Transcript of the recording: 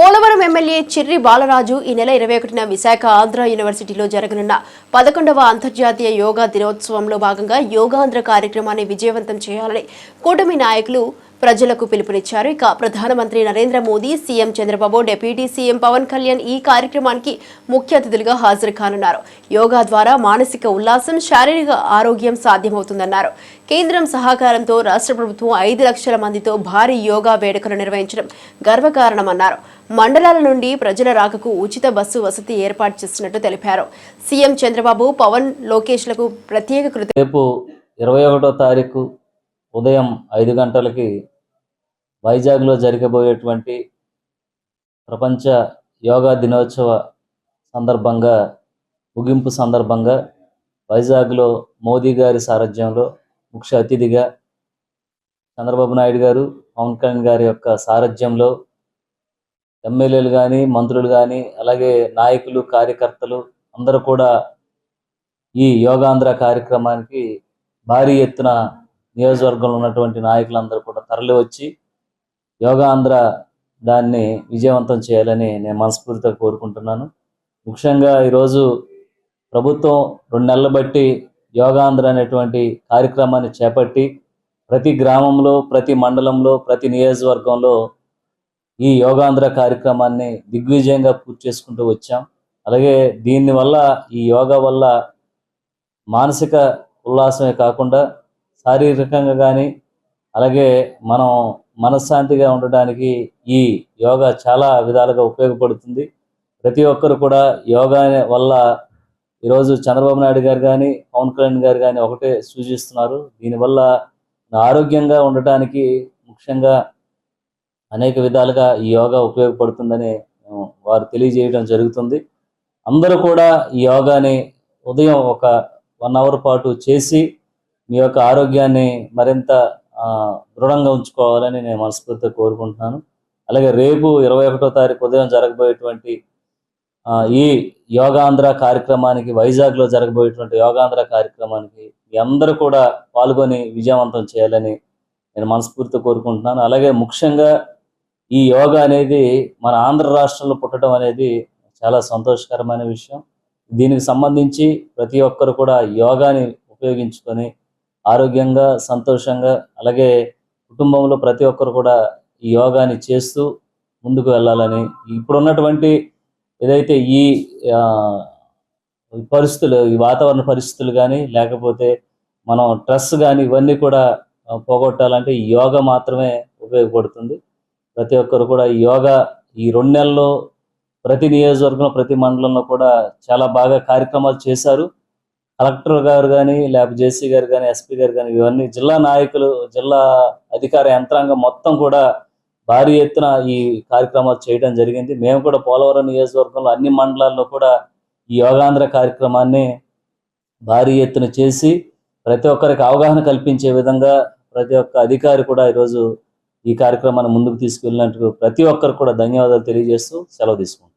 Polavaram MLA Chirri Balaraju ఈ నెల ఇరవై ఒకటిన విశాఖ ఆంధ్ర యూనివర్సిటీలో జరగనున్న పదకొండవ అంతర్జాతీయ యోగా దినోత్సవంలో భాగంగా యోగాంధ్ర కార్యక్రమాన్ని విజయవంతం చేయాలని కూటమి నాయకులు ప్రజలకు పిలుపునిచ్చారు. ఇక ప్రధానమంత్రి Narendra Modi CM Chandrababu deputy CM Pawan Kalyan ఈ కార్యక్రమానికి ముఖ్య అతిథులుగా హాజరు కానున్నారు యోగా ద్వారా మానసిక ఉల్లాసం శారీరక ఆరోగ్యం సాధ్యమవుతుందన్నారు. కేంద్రం సహకారంతో రాష్ట్ర ప్రభుత్వం ఐదు లక్షల మందితో భారీ యోగా వేడుకలు నిర్వహించడం గర్వకారణమన్నారు. మండలాల నుండి ప్రజల రాకకు ఉచిత బస్సు వసతి ఏర్పాటు చేస్తున్నట్టు తెలిపారు. సీఎం చంద్రబాబు పవన్ లోకేష్లకు ప్రత్యేక కృత రేపు ఇరవై ఒకటో తారీఖు ఉదయం ఐదు గంటలకి వైజాగ్లో జరగబోయేటువంటి ప్రపంచ యోగా దినోత్సవ సందర్భంగా ముగింపు సందర్భంగా వైజాగ్లో మోదీ గారి సారథ్యంలో ముఖ్య అతిథిగా చంద్రబాబు నాయుడు గారు పవన్ కళ్యాణ్ గారి యొక్క సారథ్యంలో ఎమ్మెల్యేలు కానీ మంత్రులు కానీ అలాగే నాయకులు కార్యకర్తలు అందరూ కూడా ఈ యోగాంధ్ర కార్యక్రమానికి భారీ ఎత్తున నియోజకవర్గంలో ఉన్నటువంటి నాయకులందరూ కూడా తరలి వచ్చి యోగాంధ్ర దాన్ని విజయవంతం చేయాలని నేను మనస్ఫూర్తిగా కోరుకుంటున్నాను. ముఖ్యంగా ఈరోజు ప్రభుత్వం రెండు నెలలు బట్టి యోగాంధ్ర అనేటువంటి కార్యక్రమాన్ని చేపట్టి ప్రతి గ్రామంలో ప్రతి మండలంలో ప్రతి నియోజకవర్గంలో ఈ యోగాంధ్ర కార్యక్రమాన్ని దిగ్విజయంగా పూర్తి చేసుకుంటూ వచ్చాం. అలాగే దీనివల్ల ఈ యోగా వల్ల మానసిక ఉల్లాసమే కాకుండా శారీరకంగా కానీ అలాగే మనం మనశ్శాంతిగా ఉండడానికి ఈ యోగా చాలా విధాలుగా ఉపయోగపడుతుంది. ప్రతి ఒక్కరు కూడా యోగా వల్ల ఈరోజు చంద్రబాబు నాయుడు గారు కానీ పవన్ కళ్యాణ్ గారు కానీ ఒకటే సూచిస్తున్నారు. దీనివల్ల ఆరోగ్యంగా ఉండటానికి ముఖ్యంగా అనేక విధాలుగా ఈ యోగా ఉపయోగపడుతుందని వారు తెలియజేయడం జరుగుతుంది. అందరూ కూడా ఈ యోగాని ఉదయం ఒక వన్ అవర్ పాటు చేసి మీ యొక్క ఆరోగ్యాన్ని మరింత దృఢంగా ఉంచుకోవాలని నేను మనస్ఫూర్తిగా కోరుకుంటున్నాను. అలాగే రేపు ఇరవై ఒకటో తారీఖు ఉదయం జరగబోయేటువంటి ఈ యోగాంధ్ర కార్యక్రమానికి వైజాగ్లో జరగబోయేటువంటి యోగాంధ్ర కార్యక్రమానికి మీ అందరూ కూడా పాల్గొని విజయవంతం చేయాలని నేను మనస్ఫూర్తిగా కోరుకుంటున్నాను. అలాగే ముఖ్యంగా ఈ యోగా అనేది మన ఆంధ్ర రాష్ట్రంలో పుట్టడం అనేది చాలా సంతోషకరమైన విషయం. దీనికి సంబంధించి ప్రతి ఒక్కరు కూడా యోగాని ఉపయోగించుకొని ఆరోగ్యంగా సంతోషంగా అలాగే కుటుంబంలో ప్రతి ఒక్కరు కూడా ఈ యోగాని చేస్తూ ముందుకు వెళ్ళాలని ఇప్పుడున్నటువంటి ఏదైతే ఈ పరిస్థితులు ఈ వాతావరణ పరిస్థితులు కానీ లేకపోతే మనం స్ట్రెస్ కానీ ఇవన్నీ కూడా పోగొట్టాలంటే ఈ యోగా మాత్రమే ఉపయోగపడుతుంది. ప్రతి ఒక్కరు కూడా ఈ యోగా ఈ రెండు నెలల్లో ప్రతి నియోజకవర్గంలో ప్రతి మండలంలో కూడా చాలా బాగా కార్యక్రమాలు చేశారు. కలెక్టర్ గారు కానీ లేకపోతే జేసీ గారు కానీ ఎస్పీ గారు కానీ ఇవన్నీ జిల్లా నాయకులు జిల్లా అధికార యంత్రాంగం మొత్తం కూడా భారీ ఎత్తున ఈ కార్యక్రమాలు చేయడం జరిగింది. మేము కూడా పోలవరం నియోజకవర్గంలో అన్ని మండలాల్లో కూడా ఈ యోగాంధ్ర కార్యక్రమాన్ని భారీ ఎత్తున చేసి ప్రతి ఒక్కరికి అవగాహన కల్పించే విధంగా ప్రతి ఒక్క అధికారి కూడా ఈరోజు ఈ కార్యక్రమాన్ని ముందుకు తీసుకెళ్ళినట్టు ప్రతి ఒక్కరు కూడా ధన్యవాదాలు తెలియజేస్తూ సెలవు తీసుకుంటాం